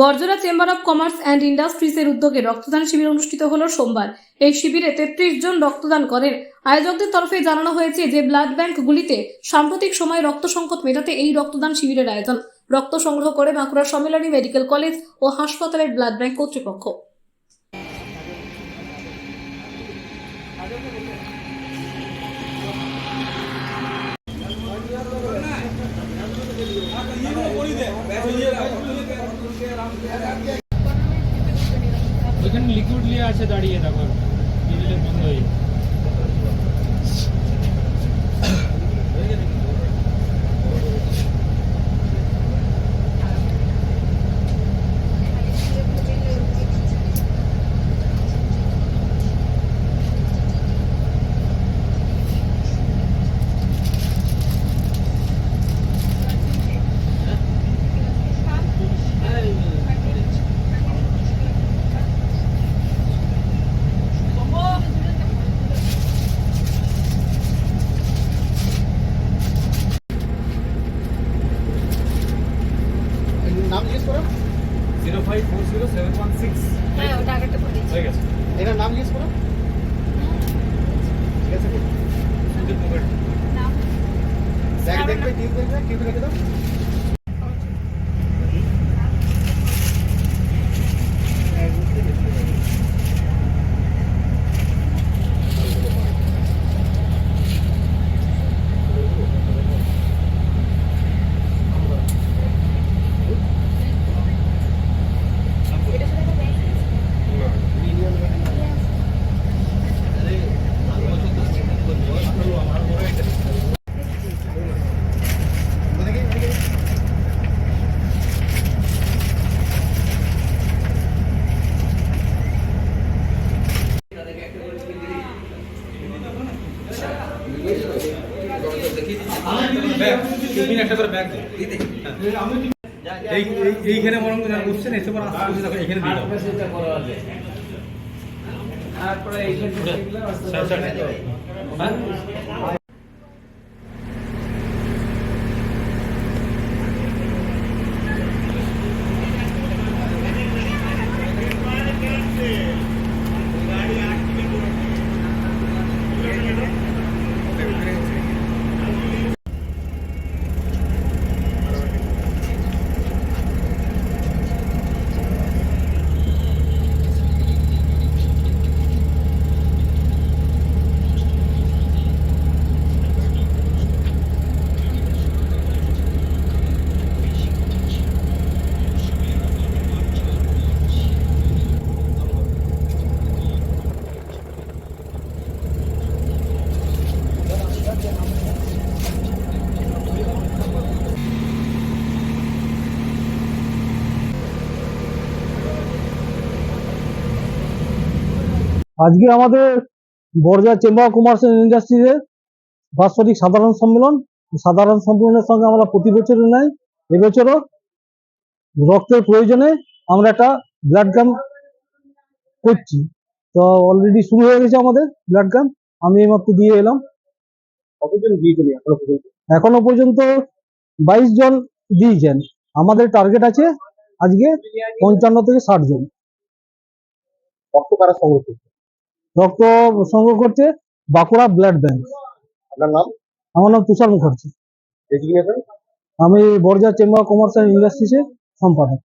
Barjora chamber of commerce and ইন্ডাস্ট্রিজের উদ্যোগে রক্তদান শিবির অনুষ্ঠিত হল সোমবার। এই শিবিরে তেত্রিশ জন রক্তদান করেন। আয়োজকদের তরফে জানানো হয়েছে যে, ব্লাড ব্যাংকগুলিতে সাম্প্রতিক সময় রক্ত সংকট মেটাতে এই রক্তদান শিবিরের আয়োজন। রক্ত সংগ্রহ করে বাঁকুড়া সম্মেলনী মেডিকেল কলেজ ও হাসপাতালের ব্লাড ব্যাংক কর্তৃপক্ষ। ওইখানে লিকুইড নিয়ে আছে দাঁড়িয়ে দেখো বন্ধ হয়ে নাম জিজ্ঞেস করো zero five four zero seven one six. হ্যাঁ ওটা আগেরটা বলে হয়ে গেছে। এটার নাম জিজ্ঞেস করো ঠিক আছে সুদীপ মুখার্জি দেখবে টিউব দেখবে টিউব রেখে দাও এটা সাথে একটা ব্যাগ ব্যাগ তিন একটা করে ব্যাগ এই এই- এইখানে বরং যারা বসছেন এসে পর আস্তে এখানে দিয়ে দাও স্যার, আজকে আমাদের বর্জা চেম্বার কমার্স অ্যান্ড ইন্ডাস্ট্রিজের বাৎসরিক সাধারণ সম্মেলন। সাধারণ সম্মেলনের সঙ্গে আমরা প্রতি বছরই নাই এবছরও রক্তের প্রয়োজনে আমরা একটা ব্লাড ক্যাম্প করছি। তো অলরেডি শুরু হয়ে গেছে আমাদের ব্লাড ক্যাম্প আমি এইমাত্র দিয়ে এলাম। কতজন দিয়েছেন এখনও পর্যন্ত? এখনও পর্যন্ত বাইশ জন দিয়েছেন। আমাদের টার্গেট আছে আজকে পঞ্চান্ন থেকে ষাট জন। রক্ত কারা সংগ্রহ রক্ত সংগ্রহ করছে বাঁকুড়া ব্লাড ব্যাংক। আপনার নাম? আমার নাম তুষার মুখার্জি। আমি বর্জা চেম্বার কমার্স অ্যান্ড ইন্ডাস্ট্রিজের সম্পাদক।